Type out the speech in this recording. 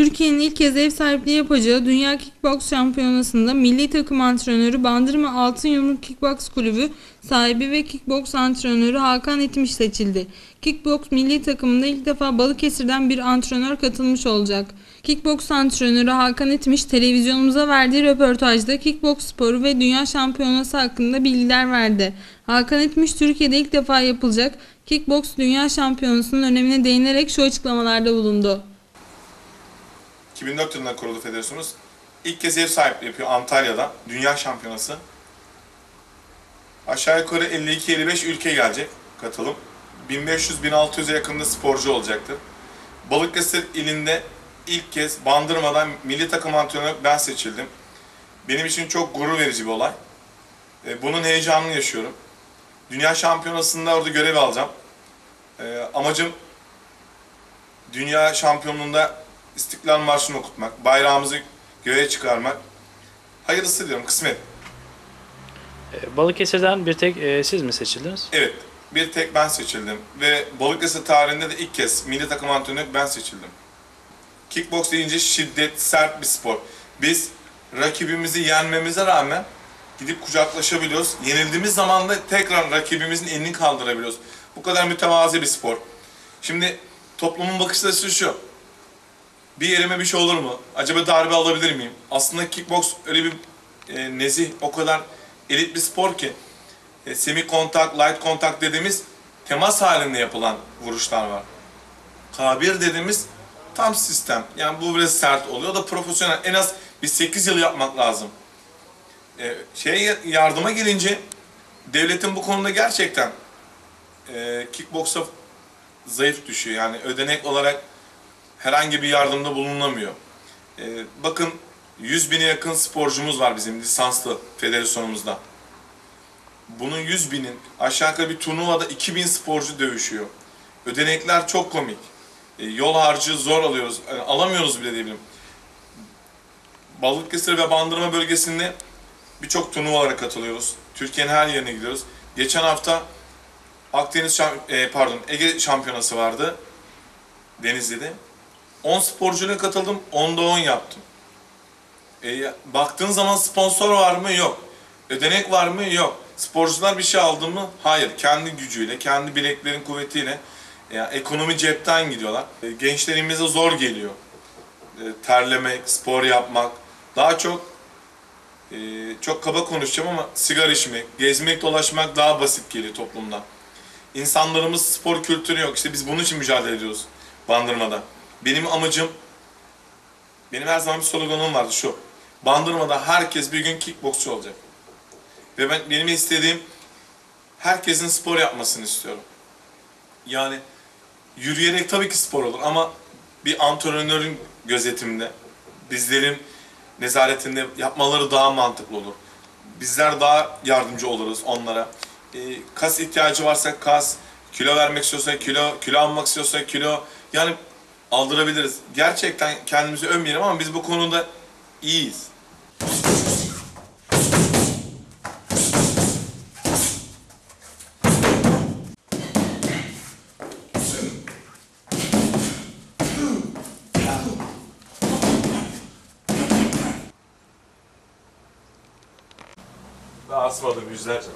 Türkiye'nin ilk kez ev sahipliği yapacağı Dünya Kickboks Şampiyonası'nda milli takım antrenörü Bandırma Altın Yumruk Kickboks Kulübü sahibi ve kickboks antrenörü Hakan İtmiş seçildi. Kickboks milli takımında ilk defa Balıkesir'den bir antrenör katılmış olacak. Kickboks antrenörü Hakan İtmiş televizyonumuza verdiği röportajda kickboks sporu ve dünya şampiyonası hakkında bilgiler verdi. Hakan İtmiş Türkiye'de ilk defa yapılacak kickboks dünya şampiyonasının önemine değinerek şu açıklamalarda bulundu. 2004 yılında kuruldu federasyonumuz. İlk kez ev sahipliği yapıyor Antalya'da. Dünya şampiyonası. Aşağı yukarı 52-55 ülke gelecek katılım. 1500-1600'e yakında sporcu olacaktır. Balıkesir ilinde ilk kez Bandırma'dan milli takım antrenörü ben seçildim. Benim için çok gurur verici bir olay. E, Bunun heyecanını yaşıyorum. Dünya şampiyonasında orada görev alacağım. E, Amacım dünya şampiyonluğunda İstiklal Marşı'nı okutmak, bayrağımızı göğe çıkarmak. Hayırlısı diyorum, kısmet. E, Balıkesir'den bir tek e, siz mi seçildiniz? Evet, bir tek ben seçildim ve Balıkesir tarihinde de ilk kez milli takım antrenörü ben seçildim. Kickbox deyince şiddet, sert bir spor. Biz rakibimizi yenmemize rağmen gidip kucaklaşabiliyoruz. Yenildiğimiz zaman da tekrar rakibimizin elini kaldırabiliyoruz. Bu kadar mütevazi bir spor. Şimdi toplumun bakış açısı şu. Bir yerime bir şey olur mu? Acaba darbe alabilir miyim? Aslında kickbox öyle bir e, nezih, o kadar elit bir spor ki e, semi kontak, light kontak dediğimiz temas halinde yapılan vuruşlar var. K1 dediğimiz tam sistem. Yani bu biraz sert oluyor da profesyonel. En az bir 8 yıl yapmak lazım. E, şey yardıma gelince devletin bu konuda gerçekten e, kickboksa zayıf düşüyor. Yani ödenek olarak herhangi bir yardımda bulunamıyor. E, bakın 100 bine yakın sporcumuz var bizim lisanslı federasyonumuzda. Bunun 100 binin aşağı yukarı bir turnuvada 2000 sporcu dövüşüyor. Ödenekler çok komik. E, yol harcı zor alıyoruz. Yani alamıyoruz bile diyebilirim. Balıkesir ve Bandırma bölgesinde birçok turnuvalara katılıyoruz. Türkiye'nin her yerine gidiyoruz. Geçen hafta Akdeniz e, pardon Ege şampiyonası vardı. Denizli'de. 10 sporcuyla katıldım. 10'da 10 yaptım. E, baktığın zaman sponsor var mı? Yok. Ödenek var mı? Yok. Sporcular bir şey aldı mı? Hayır. Kendi gücüyle, kendi bileklerin kuvvetiyle. Ya, ekonomi cepten gidiyorlar. E, gençlerimize zor geliyor. E, terlemek, spor yapmak. Daha çok e, çok kaba konuşacağım ama sigara içmek, gezmek, dolaşmak daha basit geliyor toplumda. İnsanlarımız spor kültürü yok. İşte biz bunun için mücadele ediyoruz Bandırma'da. Benim amacım, benim her zaman bir sloganım vardı şu. Bandırma'da herkes bir gün kickboksçu olacak. Ve ben benim istediğim herkesin spor yapmasını istiyorum. Yani yürüyerek tabii ki spor olur ama bir antrenörün gözetiminde, bizlerin nezaretinde yapmaları daha mantıklı olur. Bizler daha yardımcı oluruz onlara. Ee, kas ihtiyacı varsa kas, kilo vermek istiyorsa kilo, kilo almak istiyorsa kilo. Yani aldırabiliriz. Gerçekten kendimizi övmeyelim ama biz bu konuda iyiyiz. Daha asmadım yüzlerce.